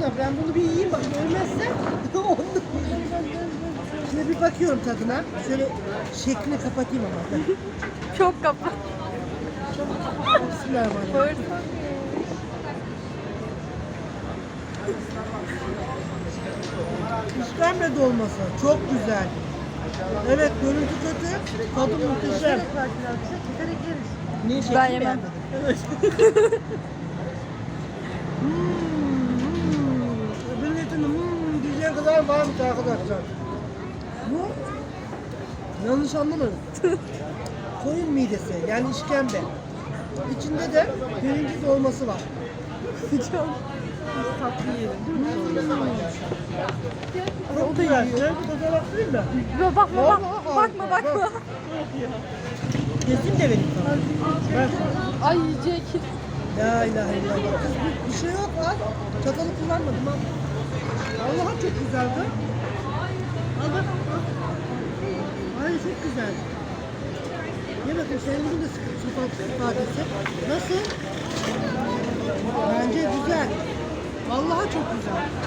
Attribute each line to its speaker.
Speaker 1: da ben bunu bir yiyeyim bak ölmezse onu Şimdi bir bakıyorum tadına. Şöyle şeklini kapatayım ama.
Speaker 2: Çok kapat.
Speaker 1: Bismillahirrahmanirrahim. İşkembe dolması çok güzel. Evet görüntü kötü, tadı muhteşem. Niye
Speaker 2: Ben yemem.
Speaker 1: Evet. kadar varmış arkadaşlar. Bu yanlış anlamayın. Koyun midesi yani işkembe. İçinde de pirinci dolması var.
Speaker 2: Çok tatlı yiyelim.
Speaker 1: Çok güzel. Ben bu tadına baktırayım da.
Speaker 2: Yo, bakma bak,
Speaker 1: Vallahi
Speaker 2: bakma
Speaker 1: harika,
Speaker 2: bakma.
Speaker 1: bak. Kesin de vereyim sana. Ver.
Speaker 2: Ay yiyecek.
Speaker 1: La ilahe illallah. Kız bir, bir şey yok al. Çatalı kullanmadım al. Çok güzeldi. Al bak. al. Ay çok güzel. Ye bakayım senin bugün de sıkıntı ifadesi. Nasıl? Bence güzel. Vallahi çok güzel.